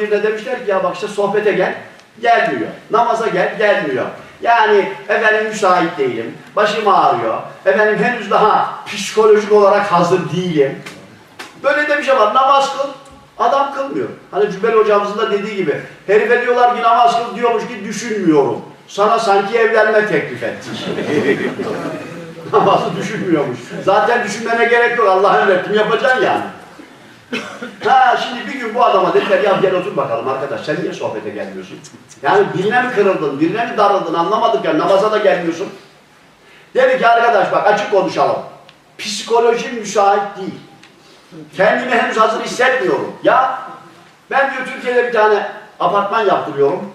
birine demişler ki ya bak işte sohbete gel, gelmiyor. Namaza gel, gelmiyor. Yani efendim müsait değilim, başım ağrıyor, efendim henüz daha psikolojik olarak hazır değilim. Böyle demiş ama namaz kıl, adam kılmıyor. Hani Cübbeli hocamızın da dediği gibi, herife diyorlar ki namaz kıl diyormuş ki düşünmüyorum. Sana sanki evlenme teklif etti. Namazı düşünmüyormuş. Zaten düşünmene gerek yok. Allah emrettim yapacaksın yani. Ha bir bu adama dediler ya gel otur bakalım arkadaş sen niye sohbete gelmiyorsun? Yani birine mi kırıldın, birine mi darıldın anlamadık ya namaza da gelmiyorsun. Dedi ki arkadaş bak açık konuşalım. Psikolojim müsait değil. Kendimi henüz hazır hissetmiyorum. Ya ben diyor Türkiye'de bir tane apartman yaptırıyorum.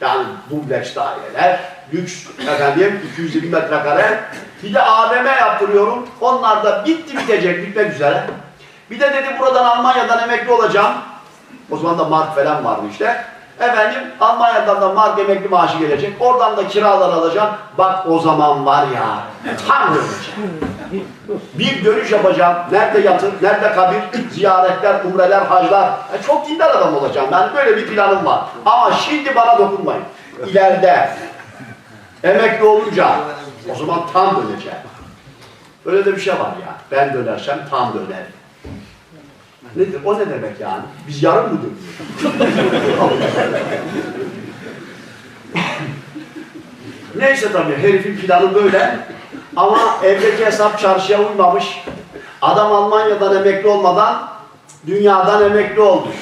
Yani dubleks daireler, lüks efendim 220 metrekare. Bir de AVM yaptırıyorum. Onlar da bitti bitecek, bitmek üzere. Bir de dedi buradan Almanya'dan emekli olacağım. O zaman da mark falan vardı işte. Efendim Almanya'dan da mark emekli maaşı gelecek. Oradan da kiralar alacağım. Bak o zaman var ya tam döneceğim. Bir dönüş yapacağım. Nerede yatır, nerede kabir, ziyaretler, umreler, haclar. E, çok dindar adam olacağım. Ben böyle bir planım var. Ama şimdi bana dokunmayın. İleride emekli olunca o zaman tam döneceğim. Öyle de bir şey var ya. Ben dönersem tam dönerim. Nedir? O ne demek yani? Biz yarım mı dönüyoruz? Neyse tabii herifin planı böyle. Ama evdeki hesap çarşıya uymamış. Adam Almanya'dan emekli olmadan dünyadan emekli olmuş.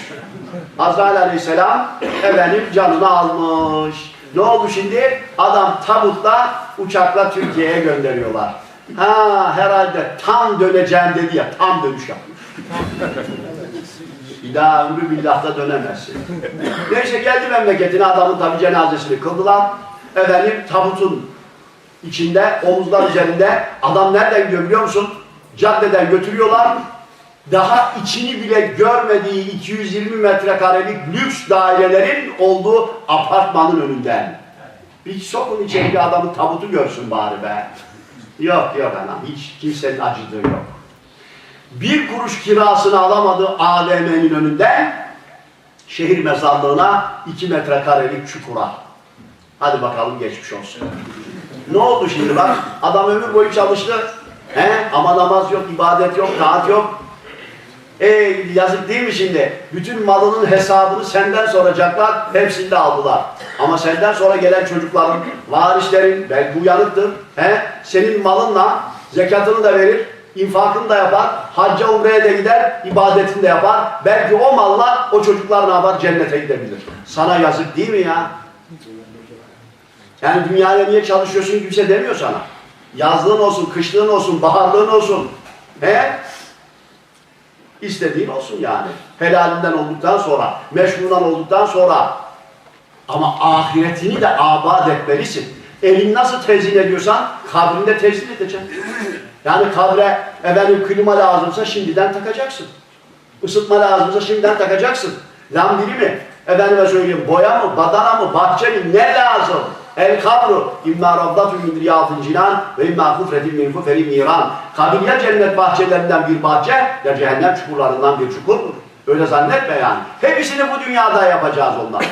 Azrail Aleyhisselam efendim canını almış. Ne oldu şimdi? Adam tabutla uçakla Türkiye'ye gönderiyorlar. Ha herhalde tam döneceğim dedi ya tam dönüş yapmış. Bir daha ömrü billahta dönemezsin. Neyse geldi memleketine adamın tabi cenazesini kıldılar. Efendim tabutun içinde, omuzlar üzerinde adam nereden gidiyor biliyor musun? Caddeden götürüyorlar. Daha içini bile görmediği 220 metrekarelik lüks dairelerin olduğu apartmanın önünden. Bir sokun içeri adamın tabutu görsün bari be. Yok yok anam hiç kimsenin acıdığı yok. Bir kuruş kirasını alamadığı AVM'nin önünden şehir mezarlığına 2 metrekarelik çukura. Hadi bakalım geçmiş olsun. Ne oldu şimdi bak? Adam ömür boyu çalıştı. He? Ama namaz yok, ibadet yok, taat yok. Ey yazık değil mi şimdi? Bütün malının hesabını senden soracaklar, hepsini de aldılar. Ama senden sonra gelen çocukların, varislerin, belki uyanıktır. He? Senin malınla zekatını da verir, infakını da yapar, hacca umreye de gider, ibadetini de yapar. Belki o malla o çocuklar ne yapar? Cennete gidebilir. Sana yazık değil mi ya? Yani dünyaya niye çalışıyorsun kimse demiyor sana. Yazlığın olsun, kışlığın olsun, baharlığın olsun. He? İstediğin olsun yani. Helalinden olduktan sonra, meşrudan olduktan sonra. Ama ahiretini de abad etmelisin. Elin nasıl tezin ediyorsan kabrinde tezin edeceksin. Yani kabre efendim klima lazımsa şimdiden takacaksın. Isıtma lazımsa şimdiden takacaksın. Lambiri mi? Efendime söyleyeyim boya mı, badana mı, bahçe mi, ne lazım? El kabru imma ravdatun min riyadil cinan ve imma kufretin min kuferi miran. Kabir ya cennet bahçelerinden bir bahçe ya cehennem çukurlarından bir çukurdur. Öyle zannetme yani. Hepsini bu dünyada yapacağız onlar.